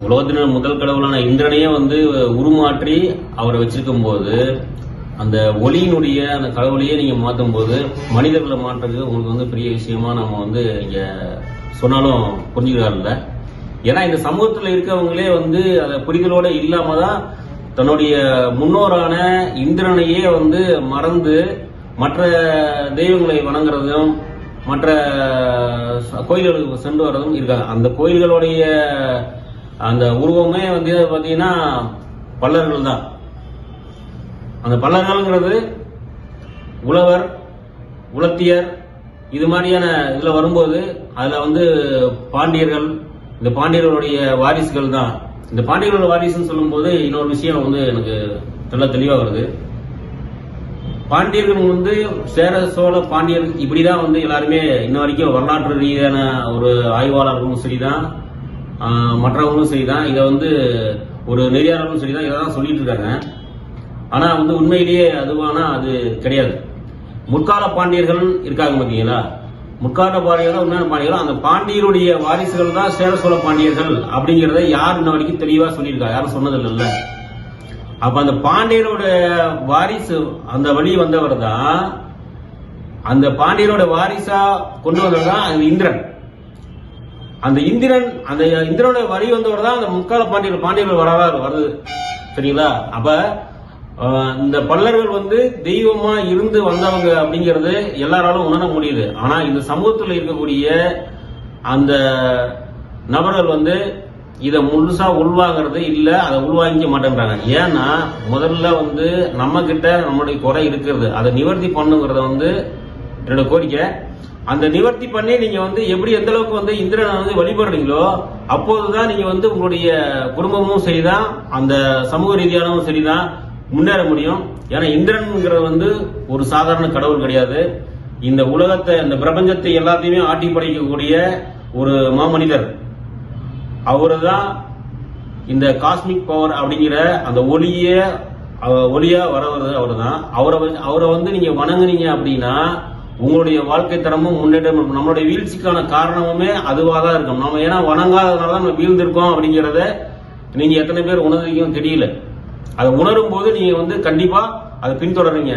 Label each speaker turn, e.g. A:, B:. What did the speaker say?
A: உலகத்தின் முதல் கடவுளான இந்திரனையே வந்து உருமாற்றி அவரை வச்சிருக்கும் போது அந்த ஒளியினுடைய அந்த கடவுளையே நீங்க மாற்றும் போது மனிதர்களை மாற்றுறது உங்களுக்கு வந்து பெரிய விஷயமா நம்ம வந்து இங்க சொன்னாலும் புரிஞ்சுக்கிறாருல்ல. ஏன்னா இந்த சமூகத்துல இருக்கவங்களே வந்து அதை புரிதலோட இல்லாம தான் தன்னுடைய முன்னோரான இந்திரனையே வந்து மறந்து மற்ற தெய்வங்களை வணங்குறதும் மற்ற கோயில்களுக்கு சென்று வர்றதும் இருக்காங்க. அந்த கோயில்களுடைய அந்த உருவமே வந்து பாத்தீங்கன்னா பல்லர்கள் தான். அந்த பல்லர்கள்ங்கிறது உழவர் உலத்தியர் இது மாதிரியான இதுல வரும்போது அதுல வந்து பாண்டியர்கள் இந்த பாண்டியர்களுடைய வாரிசுகள் தான். இந்த பாண்டியர்களோட வாரிசுன்னு சொல்லும்போது இன்னொரு விஷயம் வந்து எனக்கு நல்லா தெளிவா வருது. பாண்டியர்கள் வந்து சேர சோழ பாண்டியர் இப்படிதான் வந்து எல்லாருமே இன்ன வரைக்கும் வரலாற்று ரீதியான ஒரு ஆய்வாளர்களும் சரிதான். தான் மற்றவங்களும் சரி தான் இதை வந்து ஒரு நெறியாளர்களும் சரிதான். இதை தான் சொல்லிட்டு இருக்காங்க. ஆனால் வந்து உண்மையிலேயே அதுவானா அது கிடையாது. முற்கால பாண்டியர்கள் இருக்காங்க பார்த்தீங்களா முற்கால பாண்டியர்கள் உண்மையான பாண்டியர்கள்? அந்த பாண்டியருடைய வாரிசுகள் தான் சேர சோழ பாண்டியர்கள் அப்படிங்கிறத யார் இன்ன வரைக்கும் தெளிவாக சொல்லியிருக்கா? யாரும் சொன்னது இல்லை அப்போ அந்த பாண்டியரோட வாரிசு அந்த வழி வந்தவர் தான் அந்த பாண்டியரோட வாரிசா கொண்டு வந்தவர் தான் இந்திரன். அந்த இந்திரன் அந்த இந்திரனோட வரி வந்தவர் தான் அந்த முக்கால பாண்டியர் பாண்டியர்கள் வரவா வருது. சரிங்களா? அப்ப இந்த பல்லர்கள் வந்து தெய்வமா இருந்து வந்தவங்க அப்படிங்கறது எல்லாராலும் உணர முடியுது. ஆனா இந்த சமூகத்துல இருக்கக்கூடிய அந்த நபர்கள் வந்து இதை முழுசா உள்வாங்கிறது இல்ல அதை உள்வாங்கிக்க மாட்டேன்றாங்க. ஏன்னா முதல்ல வந்து நம்ம கிட்ட நம்மளுடைய குறை இருக்கிறது. அதை நிவர்த்தி பண்ணுங்கிறத வந்து என்னோட கோரிக்கை. அந்த நிவர்த்தி பண்ணி நீங்க வந்து எப்படி எந்த அளவுக்கு வந்து இந்திரனை வந்து வழிபடுறீங்களோ அப்போதுதான் நீங்க வந்து உங்களுடைய குடும்பமும் சரிதான் அந்த சமூக ரீதியானவும் சரிதான் முன்னேற முடியும். ஏன்னா இந்திரன்ங்கிறது வந்து ஒரு சாதாரண கடவுள் கிடையாது. இந்த உலகத்தை இந்த பிரபஞ்சத்தை எல்லாத்தையுமே ஆட்டி படைக்கக்கூடிய ஒரு மாமனிதர். அவரு தான் இந்த காஸ்மிக் பவர் அப்படிங்கிற அந்த ஒளிய ஒளியா வரவது அவர் தான் அவரை அவரை வந்து நீங்க வணங்குனீங்க அப்படின்னா உங்களுடைய வாழ்க்கை தரமும் முன்னேற்றம் இருக்கும். நம்மளுடைய வீழ்ச்சிக்கான காரணமுமே அதுவாக தான் இருக்கும். நம்ம ஏன்னா வணங்காததுனால தான் நம்ம வீழ்ந்திருக்கோம் அப்படிங்கிறத நீங்க எத்தனை பேர் உணர்ந்தீங்கன்னு தெரியல. அதை உணரும் போது நீங்க வந்து கண்டிப்பா அதை பின்தொடருங்க.